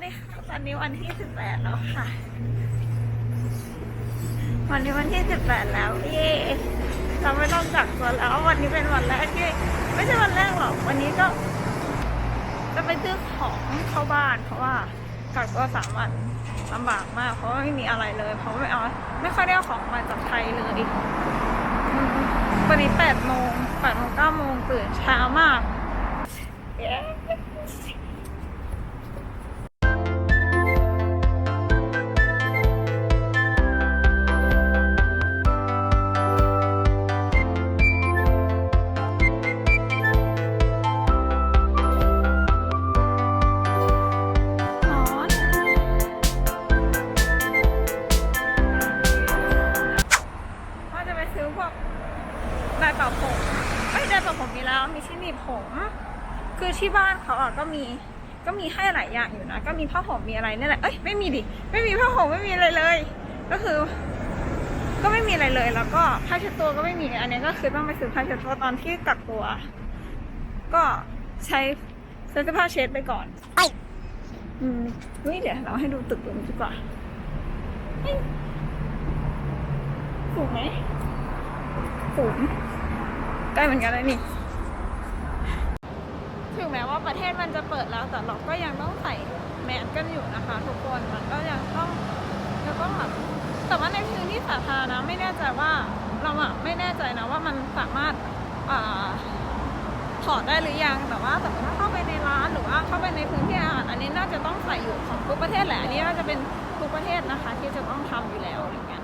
วัดีค่ะวันนี้วันที่สิบแปดแล้วค่ะ วันนี้วันที่สิบแปดแล้วเย่เราไม่ต้องจักตัวแล้ว วันนี้เป็นวันแรกที่ไม่ใช่วันแรกหรอก วันนี้ก็ จะไปซื้อของเข้าบ้าน เพราะว่าจักตัวสามวันลำบากมาก เพราะไม่มีอะไรเลย เพราะไม่เอาไม่ค่อยได้เอาของมาจากไทยเลยวันนี้แปดโมงแปดโมงเก้าโมงตื่นเช้ามาก yeah. ที่บ้านเขาอะก็มีก็มีให้หลายอย่างอยู่นะ ก็มีผ้าห่มมีอะไรนี่แหละเอ้ยไม่มีดิไม่มีผ้าห่มไม่มีอะไรเลย ก็คือ ก็ไม่มีอะไรเลย แล้วก็ผ้าเช็ดตัวก็ไม่มีอันนี้ก็คือต้องไปซื้อผ้าเช็ดตัวตอนที่กักตัว ก็ใช้ใช้เสื้อผ้าเช็ดไปก่อนอืมเฮ้ยเดี๋ยวเราให้ดูตึกตรงนี้ดีกว่าสูงไหมสูงใกล้เหมือนกันเลยนี่ แม้ว่าประเทศมันจะเปิดแล้ว แต่เราก็ยังต้องใส่แมสกันอยู่นะคะ ทุกคนมันก็ยังต้องยังต้องแบบแต่ว่าในพื้นที่สาธารณะไม่แน่ใจว่าเราอะไม่แน่ใจนะว่ามันสามารถอถอดได้หรือยังแต่ว่าแต่ถ้าเข้าไปในร้านหรือว่าเข้าไปในพื้นที่อาหารอันนี้น่าจะต้องใส่อยู่ของทุกประเทศแหละอันนี้น่าจะเป็นทุกประเทศนะคะ ที่จะต้องทำอยู่แล้วอะไรเงี้ย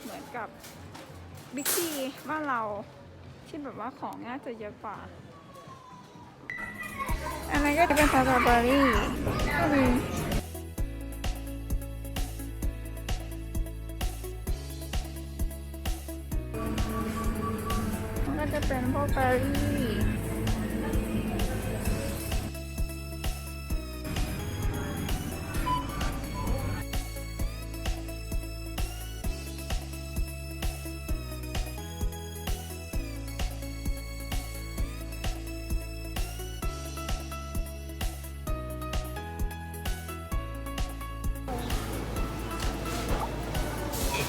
เหมือนกับบิ๊กซีบ้านเราที่แบบว่าของน่าจะเยอะกว่า อันนั้นก็จะเป็นสตรอเบอรี่ก็มีก็จะเป็นพวกเบอร์รี่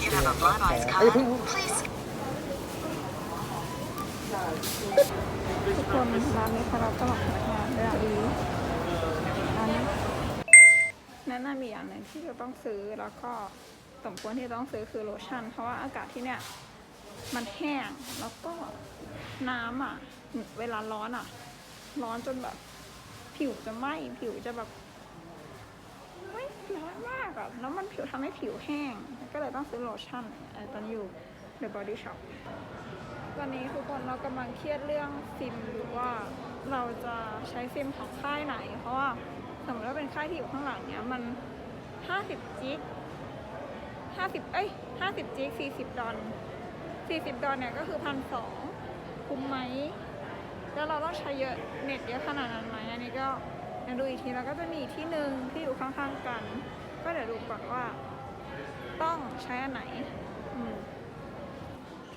you have a blood ice card, please ทุกคนร้านนี้เขารับสมัครพนักงานด้วยอะดีอันนี้แนะนำอีกอย่างหนึ่งที่จะต้องซื้อแล้วก็สมควรที่จะต้องซื้อคือโลชั่น เพราะว่าอากาศที่เนี่ยมันแห้งแล้วก็น้ำอะ เวลาร้อนอะ ร้อนจนแบบ ผิวจะไหม้ผิวจะแบบไม่ร้อนมากอะแล้วมันผิวทำให้ผิวแห้ง ก็เลยต้องซื้อโลชั่นเอ่อตอนอยู่ The Body Shop ตอนนี้ทุกคนเรากำลังเครียดเรื่องซิมอยู่ว่าเราจะใช้ซิมของค่ายไหน เพราะว่าสมมติว่าเป็นค่ายที่อยู่ข้างหลังเนี้ยมัน 50 จิก 50 เอ้ย 50 จิก 40 ดอล40 ดอลเนี่ยก็คือพันสองคุ้มไหม แล้วเราต้องใช้เยอะเน็ตเยอะขนาดนั้นไหมอันนี้ก็เดี๋ยวดูอีกทีแล้วก็จะมีที่หนึ่งที่อยู่ข้างๆกัน ก็เดี๋ยวดูก่อนว่า ต้องใช้อันไหน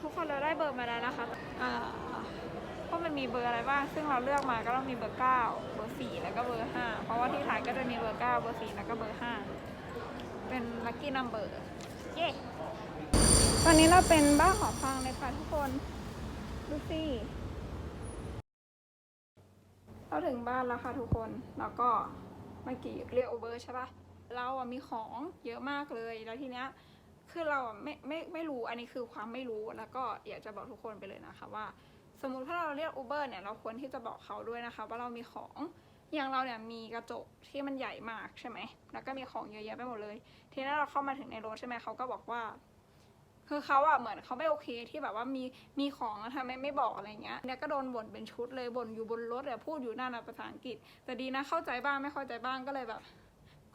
ทุกคนเราได้เบอร์มาแล้วนะคะเพราะมันมีเบอร์อะไรบ้าง ซึ่งเราเลือกมาก็ต้องมีเบอร์เก้าเบอร์สี่แล้วก็เบอร์ห้าเพราะว่าที่ไทยก็จะมีเบอร์เก้าเบอร์สี่แล้วก็เบอร์ห้าเป็นลัคกี้นัมเบอร์ เย้ตอนนี้เราเป็นบ้าหอพังเลยค่ะทุกคน ดูสิเราถึงบ้านแล้วค่ะทุกคน แล้วก็เมื่อกี้เรียกโอเบอร์ใช่ปะ เราอะมีของเยอะมากเลย แล้วทีเนี้ยคือเราอะไม่ไม่ไม่รู้อันนี้คือความไม่รู้แล้วก็อยากจะบอกทุกคนไปเลยนะคะว่า สมมุติถ้าเราเรียก Uber เนี่ยเราควรที่จะบอกเขาด้วยนะคะ ว่าเรามีของอย่างเราเนี่ยมีกระจกที่มันใหญ่มากใช่ไหม แล้วก็มีของเยอะแยะไปหมดเลย ทีนี้เราเข้ามาถึงในรถใช่ไหมเขาก็บอกว่า คือเขาอะเหมือนเขาไม่โอเคที่แบบว่ามีมีของแล้วทำไมไม่บอกอะไรเงี้ยเนี่ยก็โดนบ่นเป็นชุดเลยบ่นอยู่บนรถแต่พูดอยู่นั่นนะภาษาอังกฤษ แต่ดีนะเข้าใจบ้างไม่เข้าใจบ้างก็เลยแบบ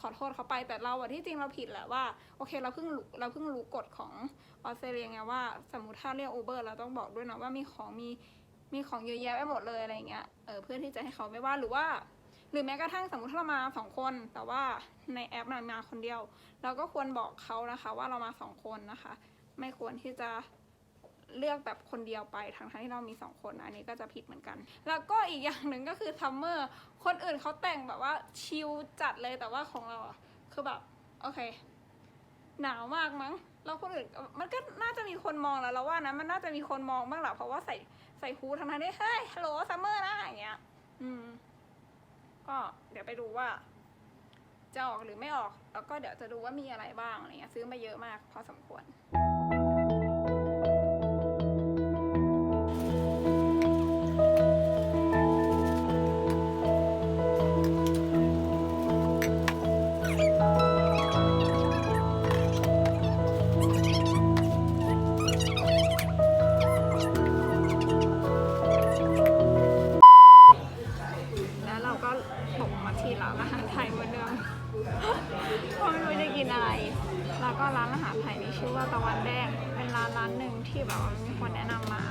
ขอโทษเขาไปแต่เราอะที่จริงเราผิดแหละว่าโอเคเราเพิ่งเราเพิ่งรู้กฎของออสเตรเลียไงว่าสมมติถ้าเรียกอูเบอร์เราต้องบอกด้วยนะว่ามีของมีมีของเยอะแยะไปหมดเลยอะไรเงี้ยเออเพื่อที่จะให้เขาไม่ว่าหรือว่า หรือแม้กระทั่งสมมติถ้าเรามาสองคน แต่ว่าในแอปมันมาคนเดียว เราก็ควรบอกเขานะคะ ว่าเรามาสองคนนะคะ ไม่ควรที่จะ เลือกแบบคนเดียวไปทั้งๆที่เรามีสองคนอันนี้ก็จะผิดเหมือนกัน แล้วก็อีกอย่างหนึ่งก็คือซัมเมอร์คนอื่นเขาแต่งแบบว่าชิลจัดเลยแต่ว่าของเราอะคือแบบโอเค หนาวมากมั้งแล้วคนอื่นมันก็น่าจะมีคนมองแล้วเราว่านะมันน่าจะมีคนมองบ้างแหละเพราะว่าใส่ใส่ฮูทั้งนั้นที่เฮ้ยฮัลโหลซัมเมอร์นะอย่างเงี้ย อืม ก็เดี๋ยวไปดูว่า จะออกหรือไม่ออก แล้วก็เดี๋ยวจะดูว่ามีอะไรบ้างอะไรเงี้ย ซื้อมาเยอะมากพอสมควร ที่แบบว่ามีคนแนะนำมา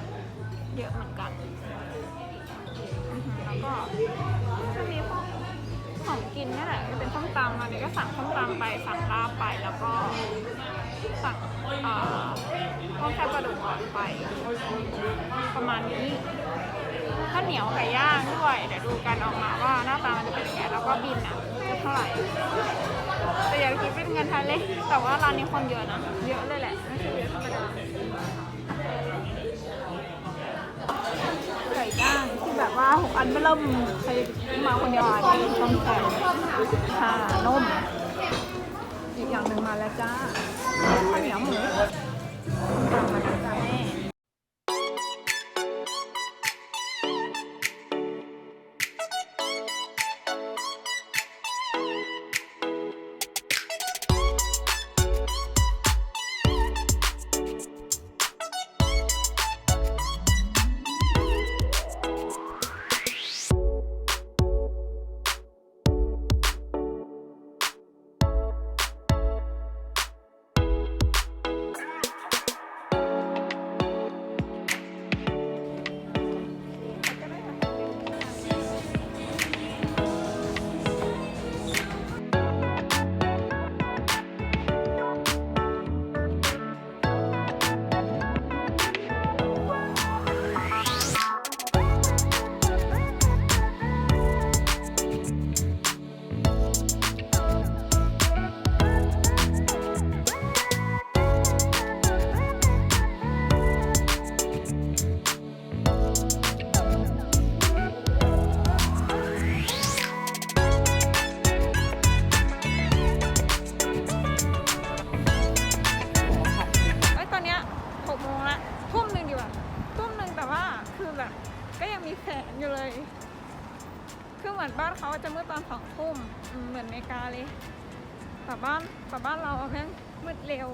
เยอะเหมือนกัน แล้วก็จะมีพวกของกินนี่แหละจะเป็นส้มตำอันนี้ก็สั่งส้มตำไปสั่งลาบไปแล้วก็สั่งเอ่อต้มแซ่บกระดูกอ่อนไป ประมาณนี้ข้าวเหนียวไก่ย่างด้วยเดี๋ยวดูกันออกมาว่าหน้าตามันจะเป็นยังไงแล้วก็บินอะจะเท่าไหร่แต่อยากคิดเป็นเงินไทยเลยแต่ว่าร้านนี้คนเยอะนะ เยอะเลยแหละไม่ใช่เยอะธรรมดา ไก่ย่างที่แบบว่าหกอันไม่เริ่มใครมาคนเดียวอันนี้ต้องใส่ชานมอีกอย่างหนึ่งมาแล้วจ้าข้าวเหนียวหมู มืดเร็ว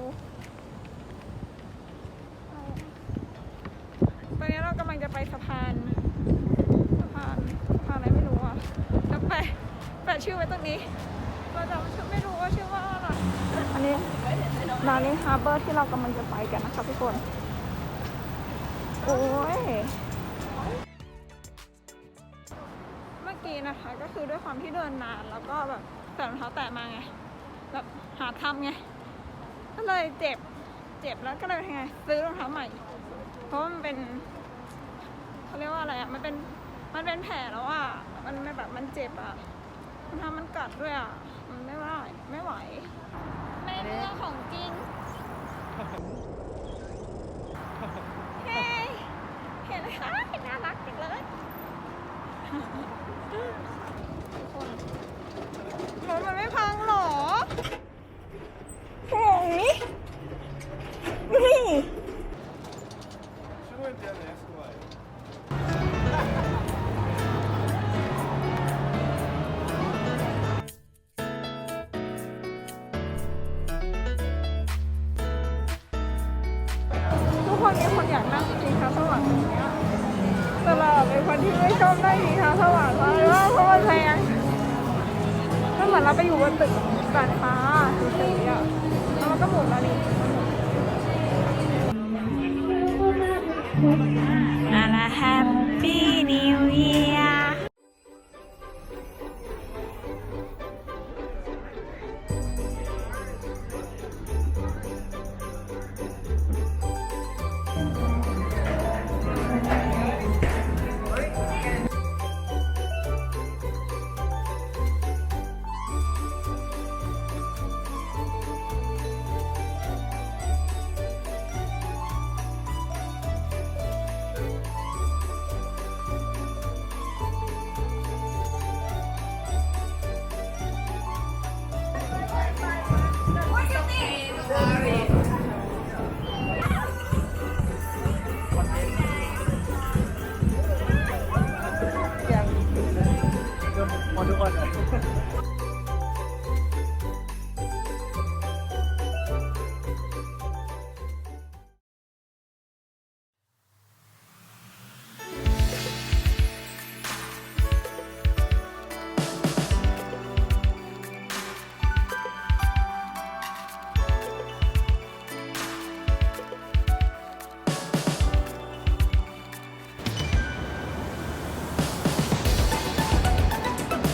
ตอนนี้เรากำลังจะไปสะพาน สะพานสะพานอะไรไม่รู้อะแล้วแปแปะชื่อไว้ตรงนี้ เราจะไม่รู้ว่าชื่อว่าอะไร อันนี้ร้านนี้ฮาร์เบอร์ที่เรากำลังจะไปกันนะคะทุกคน โอ้ยเมื่อกี้นะคะก็คือด้วยความที่เดินนานแล้วก็แบบใส่รองเท้าแตะมาไง แบบหาทำไง ก็เลยเจ็บ เจ็บแล้วก็เลยทำไงซื้อรองเท้าใหม่ เพราะมันเป็นเขาเรียกว่าอะไรอะ มันเป็น มันเป็นแผลแล้วอะ มันไม่แบบมันเจ็บอะมันทำมันกัดด้วยอะ มันไม่ไหวไม่ไหว ตลอดเป็นคนที่ไม่ชอบได้มีทางสว่างเพราะว่าเพราะมันแพงก็เหมือนเราไปอยู่บนตึกดาดฟ้าเฉยๆอะแล้วมันก็หมดแล้วนี่